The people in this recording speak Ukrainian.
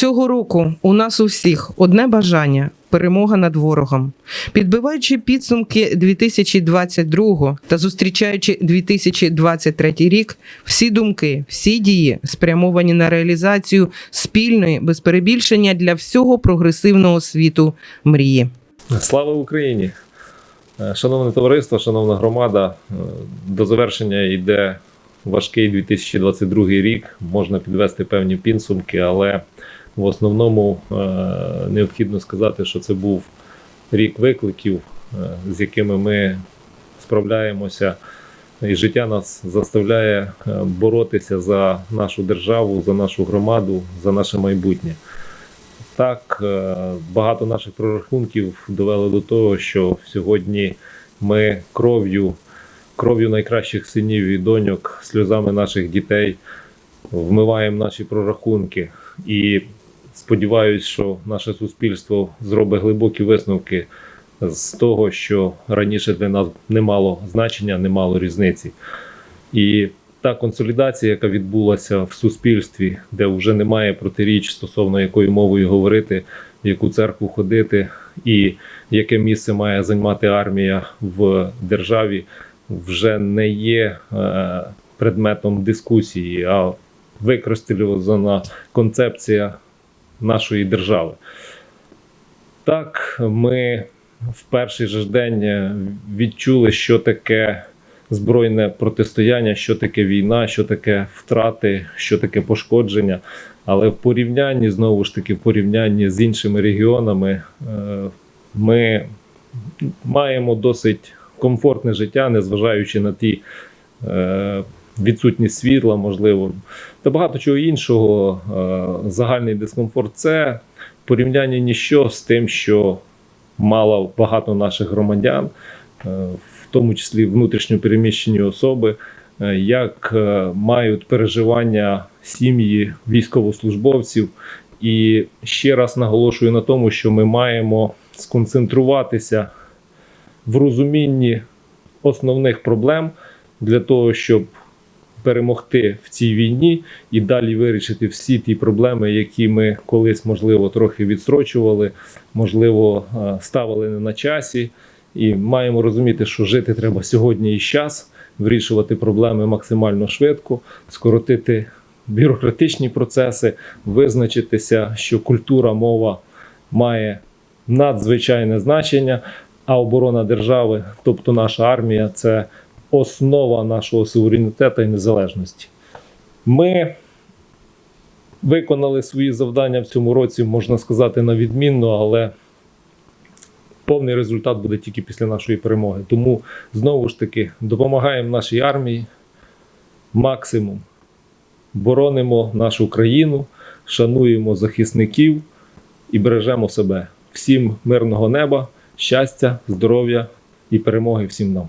Цього року у нас у всіх одне бажання перемога над ворогом. Підбиваючи підсумки 2022 та зустрічаючи 2023 рік, всі думки, всі дії спрямовані на реалізацію спільної без перебільшення для всього прогресивного світу мрії. Слава Україні! Е, Шановне товариство, шановна громада, е, до завершення йде важкий 2022 рік. Можна підвести певні підсумки, але в основному е, необхідно сказати, що це був рік викликів, е, з якими ми справляємося. І життя нас заставляє е, боротися за нашу державу, за нашу громаду, за наше майбутнє. Так, багато наших прорахунків довели до того, що сьогодні ми кров'ю, кров'ю найкращих синів і доньок, сльозами наших дітей вмиваємо наші прорахунки. І сподіваюся, що наше суспільство зробить глибокі висновки з того, що раніше для нас не мало значення, не мало різниці. І та консолідація, яка відбулася в суспільстві, де вже немає протиріч стосовно якою мовою говорити, в яку церкву ходити, і яке місце має займати армія в державі, вже не є е, предметом дискусії, а використована концепція нашої держави. Так, ми в перший же день е, відчули, що таке збройне протистояння, що таке війна, що таке втрати, що таке пошкодження. Але в порівнянні, знову ж таки, в порівнянні з іншими регіонами, е, ми маємо досить комфортне життя, незважаючи на ті е, відсутність світла, можливо, та багато чого іншого. Е, Загальний дискомфорт це в порівнянні ніщо з тим, що мало багато наших громадян, е, в тому числі внутрішньо переміщені особи, е, як мають переживання сім'ї військовослужбовців. І ще раз наголошую на тому, що ми маємо сконцентруватися в розумінні основних проблем для того, щоб перемогти в цій війні і далі вирішити всі ті проблеми, які ми колись, можливо, трохи відстрочували, можливо, е, ставили не на часі. І маємо розуміти, що жити треба сьогодні і час, вирішувати проблеми максимально швидко, скоротити бюрократичні процеси, визначитися, що культура, мова має надзвичайне значення, а оборона держави, тобто наша армія, це основа нашого суверенітету і незалежності. Ми виконали свої завдання в цьому році, можна сказати, на відмінно, але повний результат буде тільки після нашої перемоги. Тому знову ж таки допомагаємо нашій армії максимум. Боронимо нашу країну, шануємо захисників і бережемо себе. Всім мирного неба, щастя, здоров'я і перемоги всім нам.